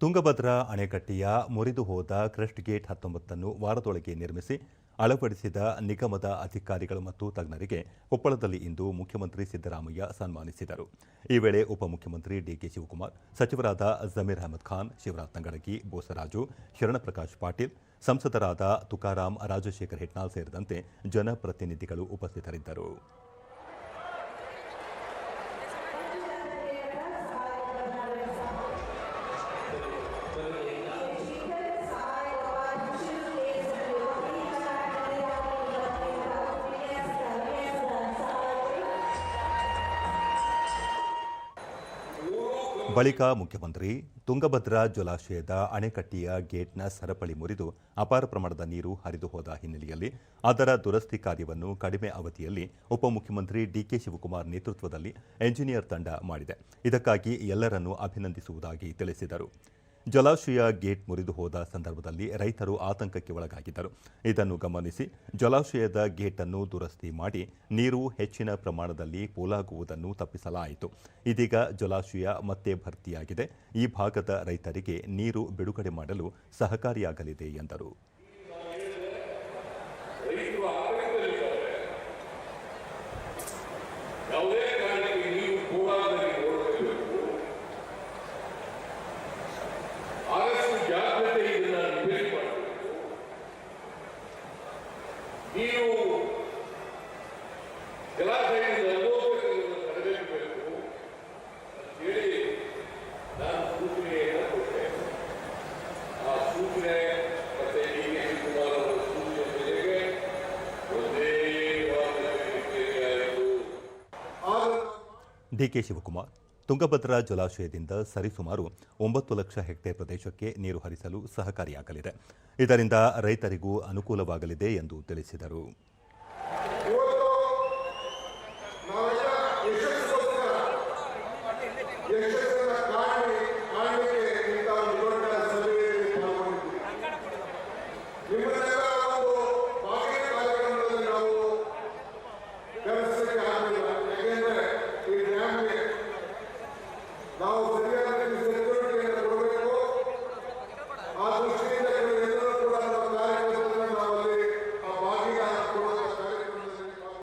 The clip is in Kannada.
ತುಂಗಭದ್ರಾ ಅಣೆಕಟ್ಟೆಯ ಮುರಿದು ಹೋದ ಕ್ರಸ್ಟ್ ಗೇಟ್ ಹತ್ತೊಂಬತ್ತನ್ನು ವಾರದೊಳಗೆ ನಿರ್ಮಿಸಿ ಅಳವಡಿಸಿದ ನಿಗಮದ ಅಧಿಕಾರಿಗಳು ಮತ್ತು ತಜ್ಞರಿಗೆ ಕೊಪ್ಪಳದಲ್ಲಿ ಇಂದು ಮುಖ್ಯಮಂತ್ರಿ ಸಿದ್ದರಾಮಯ್ಯ ಸನ್ಮಾನಿಸಿದರು. ಈ ವೇಳೆ ಉಪಮುಖ್ಯಮಂತ್ರಿ ಡಿಕೆ ಶಿವಕುಮಾರ್, ಸಚಿವರಾದ ಜಮೀರ್ ಅಹಮದ್ ಖಾನ್, ಶಿವರಾಜ್ ತಂಗಡಗಿ, ಬೋಸರಾಜು, ಶರಣಪ್ರಕಾಶ್ ಪಾಟೀಲ್, ಸಂಸದರಾದ ತುಕಾರಾಂ ರಾಜಶೇಖರ್ ಹೆಟ್ನಾಲ್ ಸೇರಿದಂತೆ ಜನಪ್ರತಿನಿಧಿಗಳು ಉಪಸ್ಥಿತರಿದ್ದರು. ಬಳಿಕ ಮುಖ್ಯಮಂತ್ರಿ ತುಂಗಭದ್ರಾ ಜಲಾಶಯದ ಅಣೆಕಟ್ಟೆಯ ಗೇಟ್ನ ಸರಪಳಿ ಮುರಿದು ಅಪಾರ ಪ್ರಮಾಣದ ನೀರು ಹರಿದು ಹೋದ ಹಿನ್ನೆಲೆಯಲ್ಲಿ ಅದರ ದುರಸ್ತಿ ಕಾರ್ಯವನ್ನು ಕಡಿಮೆ ಅವಧಿಯಲ್ಲಿ ಉಪಮುಖ್ಯಮಂತ್ರಿ ಡಿಕೆ ಶಿವಕುಮಾರ್ ನೇತೃತ್ವದಲ್ಲಿ ಎಂಜಿನಿಯರ್ ತಂಡ ಮಾಡಿದೆ. ಇದಕ್ಕಾಗಿ ಎಲ್ಲರನ್ನೂ ಅಭಿನಂದಿಸುವುದಾಗಿ ತಿಳಿಸಿದರು. ಜಲಾಶಯ ಗೇಟ್ ಮುರಿದು ಹೋದ ಸಂದರ್ಭದಲ್ಲಿ ರೈತರು ಆತಂಕಕ್ಕೆ ಒಳಗಾಗಿದ್ದರು. ಇದನ್ನು ಗಮನಿಸಿ ಜಲಾಶಯದ ಗೇಟ್ ಅನ್ನು ದುರಸ್ತಿ ಮಾಡಿ ನೀರು ಹೆಚ್ಚಿನ ಪ್ರಮಾಣದಲ್ಲಿ ಪೋಲಾಗುವುದನ್ನು ತಪ್ಪಿಸಲಾಯಿತು. ಇದೀಗ ಜಲಾಶಯ ಮತ್ತೆ ಭರ್ತಿಯಾಗಿದೆ. ಈ ಭಾಗದ ರೈತರಿಗೆ ನೀರು ಬಿಡುಗಡೆ ಮಾಡಲು ಸಹಕಾರಿಯಾಗಲಿದೆ ಎಂದರು. ಯಾವುದೇ ನೀವು ಜಲಾಶಯದಿಂದ ಹೋಗಬೇಕನ್ನು ತಡೆಗಟ್ಟಬೇಕು ಅಂತೇಳಿ ನಾನು ಸೂಚನೆಯನ್ನು ಕೊಟ್ಟೆ. ಆ ಸೂಚನೆ ಮತ್ತೆ ಡಿ ಕೆ ಶಿವಕುಮಾರ್ ಅವರ ಸೂಚನೆ ಒಂದೇ ಡಿ ಕೆ ಶಿವಕುಮಾರ್. ತುಂಗಭದ್ರಾ ಜಲಾಶಯದಿಂದ ಸರಿಸುಮಾರು ಒಂಬತ್ತು ಲಕ್ಷ ಹೆಕ್ಟೇರ್ ಪ್ರದೇಶಕ್ಕೆ ನೀರು ಹರಿಸಲು ಸಹಕಾರಿಯಾಗಲಿದೆ. ಇದರಿಂದ ರೈತರಿಗೂ ಅನುಕೂಲವಾಗಲಿದೆ ಎಂದು ತಿಳಿಸಿದರು. Amen.